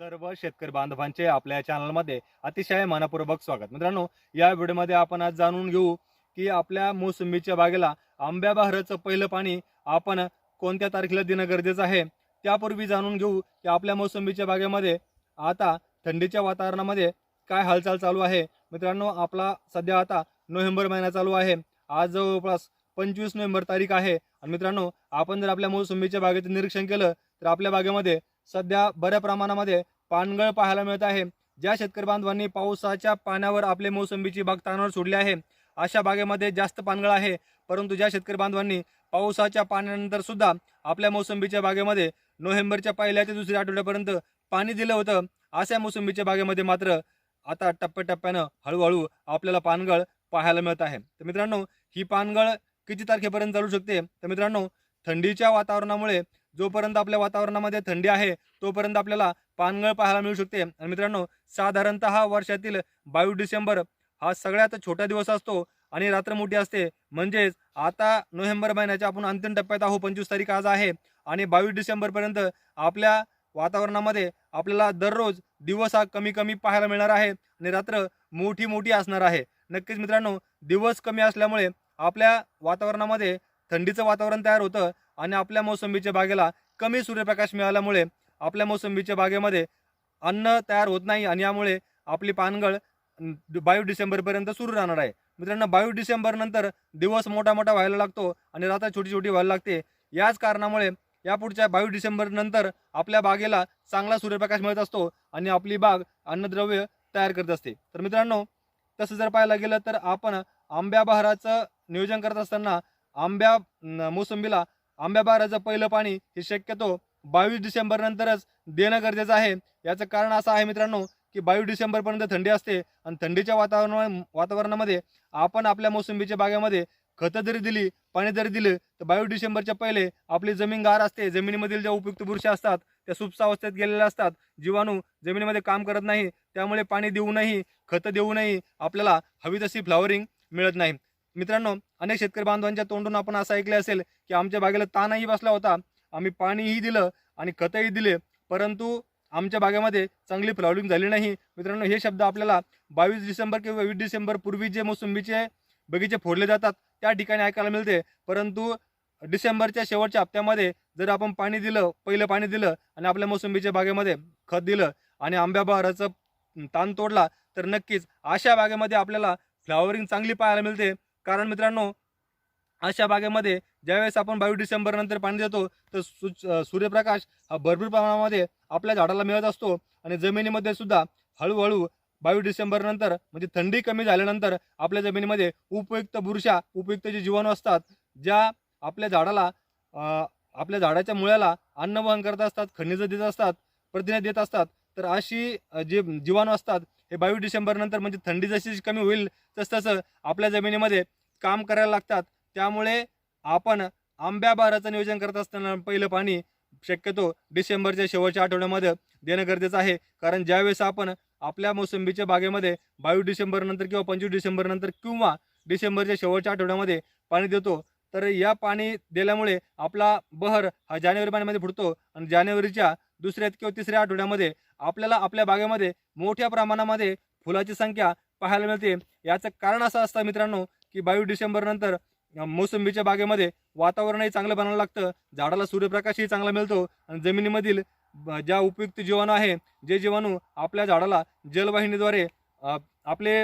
सर्व शेतकरी बांधवांचे आपल्या चॅनलमध्ये अतिशय मनपूर्वक स्वागत. मित्रांनो या व्हिडिओमध्ये आपण आज जाणून घेऊ की आपल्या मोसंबीच्या बागेला आंब्या बहाराचं पहिलं पाणी आपण कोणत्या तारखेला देणं गरजेचं आहे त्यापूर्वी जाणून घेऊ की आपल्या मोसंबीच्या बागेमध्ये आता थंडीच्या वातावरणामध्ये काय हालचाल चालू आहे. मित्रांनो आपला सध्या आता नोव्हेंबर महिना चालू आहे. आज जवळपास पंचवीस नोव्हेंबर तारीख आहे. आणि मित्रांनो आपण जर आपल्या मोसंबीच्या बागेचं निरीक्षण केलं तर आपल्या बागेमध्ये सध्या बऱ्या प्रमाणामध्ये पानगळ पाहायला मिळत आहे. ज्या शेतकरी बांधवांनी पावसाच्या पाण्यावर आपले मोसंबीची बाग तानावर सोडली आहे अशा बागेमध्ये जास्त पानगळ आहे. परंतु ज्या शेतकरी बांधवांनी पावसाच्या पाण्यानंतर सुद्धा आपल्या मोसंबीच्या बागेमध्ये नोव्हेंबरच्या पहिल्या ते दुसऱ्या आठवड्यापर्यंत पाणी दिलं होतं अशा मोसंबीच्या बागेमध्ये मात्र आता टप्प्याटप्प्यानं हळूहळू आपल्याला पानगळ पाहायला मिळत आहे. तर मित्रांनो ही पानगळ किती तारखेपर्यंत चालू शकते? तर मित्रांनो थंडीच्या वातावरणामुळे जोपर्यंत आपल्या वातावरणामध्ये थंडी आहे तोपर्यंत आपल्याला पानगळ पाहायला मिळू शकते. आणि मित्रांनो साधारणतः वर्षातील बावीस डिसेंबर हा सगळ्यात छोटा दिवस असतो आणि रात्र मोठी असते. म्हणजेच आता नोव्हेंबर महिन्याच्या आपण अंतिम टप्प्यात आहो पंचवीस तारीख आज आहे. आणि बावीस डिसेंबरपर्यंत आपल्या वातावरणामध्ये आपल्याला दररोज दिवस हा कमी कमी पाहायला मिळणार आहे आणि रात्र मोठी मोठी असणार आहे. नक्कीच मित्रांनो दिवस कमी असल्यामुळे आपल्या वातावरणामध्ये थंडीचं वातावरण तयार होतं. आणि आपल्या मोसंबीच्या बागेला कमी सूर्यप्रकाश मिळाल्यामुळे आपल्या मोसंबीच्या बागेमध्ये अन्न तयार होत नाही आणि यामुळे आपली पानगळ बावीस डिसेंबरपर्यंत सुरू राहणार आहे. मित्रांनो बावीस डिसेंबरनंतर दिवस मोठा मोठा व्हायला लागतो आणि रात्र छोटी छोटी व्हायला लागते. याच कारणामुळे यापुढच्या बावीस डिसेंबरनंतर आपल्या बागेला चांगला सूर्यप्रकाश मिळत असतो आणि आपली बाग अन्नद्रव्य तयार करत असते. तर मित्रांनो तसं जर पाहायला गेलं तर आपण आंब्या बहाराचं नियोजन करत असताना आंब्या मोसंबीला आंब्याबाराचं पहिलं पाणी हे शक्यतो बावीस डिसेंबर नंतरच देणं गरजेचं आहे. याचं कारण असं आहे मित्रांनो की बावीस डिसेंबरपर्यंत थंडी असते आणि थंडीच्या वातावरण वातावरणामध्ये आपण आपल्या मोसंबीच्या बागेमध्ये खतं जरी दिली पाणी जरी दिलं तर बावीस डिसेंबरच्या पहिले आपली जमीन गार असते. जमिनीमधील ज्या उपयुक्त बुरशी असतात त्या सुप्तावस्थेत गेलेल्या असतात. जीवाणू जमिनीमध्ये काम करत नाही त्यामुळे पाणी देऊनही खतं देऊनही आपल्याला हवी तशी फ्लॉवरिंग मिळत नाही. मित्रांनो अनेक शेतकरी बांधवांच्या तोंडून आपण असं ऐकले असेल की आमच्या बागेला ताणही बसला होता. आम्ही पाणीही दिलं आणि खतही दिले. परंतु आमच्या बागेमध्ये चांगली प्रॉब्लेम झाली नाही. मित्रांनो हे शब्द आपल्याला बावीस डिसेंबर किंवा वीस डिसेंबर पूर्वी जे मोसंबीचे बगीचे फोडले जातात त्या ठिकाणी ऐकायला मिळते. परंतु डिसेंबरच्या शेवटच्या हप्त्यामध्ये जर आपण पाणी दिलं पहिलं पाणी दिलं आणि आपल्या मोसंबीच्या बागेमध्ये खत दिलं आणि आंब्या बहाराचं ताण तोडला तर नक्कीच अशा बागेमध्ये आपल्याला फ्लॉवरिंग चांगली पाहायला मिळते. कारण मित्रांनो अशा बागेमध्ये ज्यावेळेस आपण बावीस डिसेंबर नंतर पाणी देतो तर सु सूर्यप्रकाश हा भरपूर प्रमाणामध्ये आपल्या झाडाला मिळत असतो आणि जमिनीमध्ये सुद्धा हळूहळू बावीस डिसेंबर नंतर म्हणजे थंडी कमी झाल्यानंतर आपल्या जमिनीमध्ये उपयुक्त बुरशा उपयुक्त जे जीवाणू असतात ज्या आपल्या झाडाला आपल्या झाडाच्या मुळ्याला अन्न वहन करत असतात खनिजं देत असतात प्रथिने देत असतात तर अशी जे जीवाणू असतात हे बावीस डिसेंबर नंतर म्हणजे थंडी जशी कमी होईल तसतसं आपल्या जमिनीमध्ये काम करायला लागतात. त्यामुळे आपण आंब्या बाराचं नियोजन करत असताना पहिलं पाणी शक्यतो डिसेंबरच्या शेवटच्या आठवड्यामध्ये देणं गरजेचं आहे. कारण ज्यावेळेस आपण आपल्या मोसंबीच्या बागेमध्ये बावीस डिसेंबर नंतर किंवा पंचवीस डिसेंबर नंतर किंवा डिसेंबरच्या शेवटच्या आठवड्यामध्ये पाणी देतो तर या पाणी दिल्यामुळे आपला बहर हा जानेवारी महिन्यामध्ये फुटतो आणि जानेवारीच्या दुसऱ्या किंवा तिसऱ्या आठवड्यामध्ये आपल्याला आपल्या बागेमध्ये मोठ्या प्रमाणामध्ये फुलाची संख्या पाहायला मिळते. याचं कारण असं असतं मित्रांनो की बावीस डिसेंबर नंतर मोसंबीच्या बागेमध्ये वातावरणही चांगलं बनायला लागतं. झाडाला सूर्यप्रकाशही चांगला मिळतो. आणि जमिनीमधील ब- ज्या उपयुक्त जीवाणू आहे जे जीवाणू आपल्या झाडाला जलवाहिनीद्वारे आपले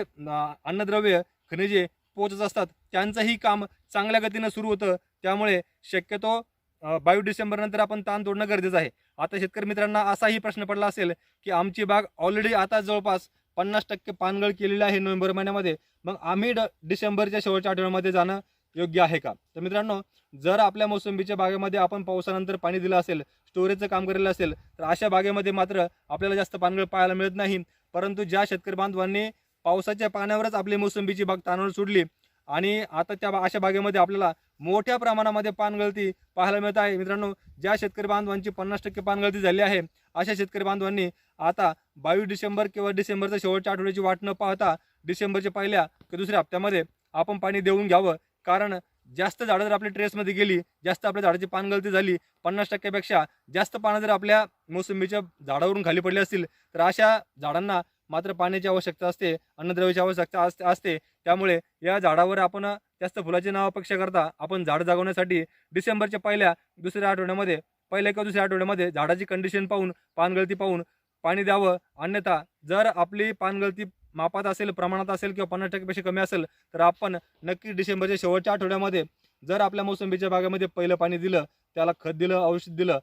अन्नद्रव्य खनिजे पोचत असतात त्यांचंही काम चांगल्या गतीनं सुरू होतं. त्यामुळे शक्यतो बावीस डिसेंबर नंतर आपण ताण तोडणं गरजेचं आहे. आता शेतकरी मित्रांना असाही प्रश्न पडला असेल की आमची बाग ऑलरेडी आता जवळपास पन्नास टक्के पानगळ केलेली आहे नोव्हेंबर महिन्यामध्ये मग आम्ही ड डिसेंबरच्या शेवटच्या आठवड्यामध्ये जाणं योग्य आहे का? तर मित्रांनो जर आपल्या मोसंबीच्या बागेमध्ये आपण पावसानंतर पाणी दिलं असेल स्टोरेजचं काम केलेलं असेल तर अशा बागेमध्ये मात्र आपल्याला जास्त पानगळ पाहायला मिळत नाही. परंतु ज्या शेतकरी बांधवांनी पावसाच्या पाण्यावरच आपली मोसंबीची बाग तानावर सोडली आणि आता त्या बा- अशा बागेमध्ये आपल्याला मोठ्या प्रमाणामध्ये पानगळती पाहायला मिळत आहे. मित्रांनो ज्या शेतकरी बांधवांची पन्नास टक्के पानगळती झाली आहे अशा शेतकरी बांधवांनी आता बावीस डिसेंबर किंवा डिसेंबरच्या शेवटच्या आठवड्याची वाट न पाहता डिसेंबरच्या पहिल्या किंवा दुसऱ्या हप्त्यामध्ये आपण पाणी देऊन घ्यावं. कारण जास्त झाडं जर आपल्या ट्रेसमध्ये गेली जास्त आपल्या झाडाची पानगळती झाली पन्नास टक्क्यापेक्षा जास्त पानं जर आपल्या मोसंबीच्या झाडावरून खाली पडली असतील तर अशा झाडांना मात्र पाण्याची आवश्यकता असते अन्नद्रव्याची आवश्यकता असते असते. त्यामुळे या झाडावर आपण जास्त फुलाची नाव अपेक्षा करता आपण झाड जागवण्यासाठी डिसेंबरच्या पहिल्या दुसऱ्या आठवड्यामध्ये पहिल्या किंवा दुसऱ्या आठवड्यामध्ये झाडाची कंडिशन पाहून पानगळती पाहून पाणी द्यावं. अन्यथा जर आपली पानगळती मापात असेल प्रमाणात असेल किंवा पन्नास टक्केपेक्षा कमी असेल तर आपण नक्की डिसेंबरच्या शेवटच्या आठवड्यामध्ये जर आपल्या मोसंबीच्या बागेमध्ये पहिलं पाणी दिलं त्याला खत दिलं औषध दिलं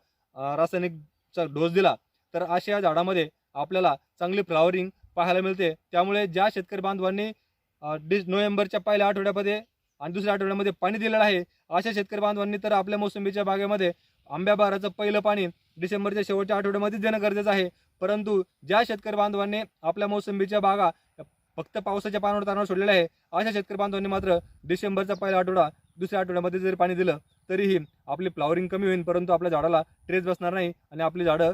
रासायनिकचा डोस दिला तर अशा झाडामध्ये आपल्याला चांगली फ्लावरिंग पाहायला मिळते. त्यामुळे ज्या शेतकरी बांधवांनी डि डिस नोव्हेंबरच्या पहिल्या आठवड्यामध्ये आणि दुसऱ्या आठवड्यामध्ये पाणी दिलेलं आहे अशा शेतकरी बांधवांनी तर आपल्या मोसंबीच्या बागेमध्ये आंब्या बाराचं पहिलं पाणी डिसेंबरच्या शेवटच्या आठवड्यामध्ये देणं गरजेचं आहे. परंतु ज्या शेतकरी बांधवांनी आपल्या मोसंबीच्या बागा फक्त पावसाच्या पाण्यावर तानावर सोडलेल्या आहे अशा शेतकरी बांधवांनी मात्र डिसेंबरचा पहिला आठवडा दुसऱ्या आठवड्यामध्ये जरी पाणी दिलं तरीही आपली फ्लावरिंग कमी होईल परंतु आपल्या झाडाला ट्रेस बसणार नाही आणि आपली झाडं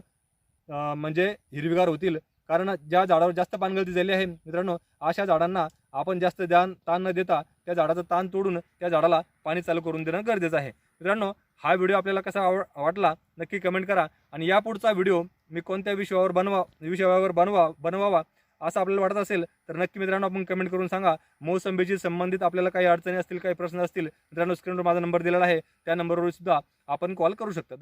म्हणजे हिरवीगार होतील. कारण ज्या झाडावर जास्त पानगळती झाली आहे मित्रांनो अशा झाडांना आपण जास्त ध्यान ताण न देता त्या झाडाचं ताण तोडून त्या झाडाला पाणी चालू करून देणं गरजेचं आहे. मित्रांनो हा व्हिडिओ आपल्याला कसा आव वाटला नक्की कमेंट करा. आणि यापुढचा व्हिडिओ मी कोणत्या विषयावर बनवा विषयावर बनवा बनवावा असं आपल्याला वाटत असेल तर नक्की मित्रांनो आपण कमेंट करून सांगा. मोसंबीशी संबंधित आपल्याला काही अडचणी असतील काही प्रश्न असतील मित्रांनो स्क्रीनवर माझा नंबर दिलेला आहे. त्या नंबरवर सुद्धा आपण कॉल करू शकता.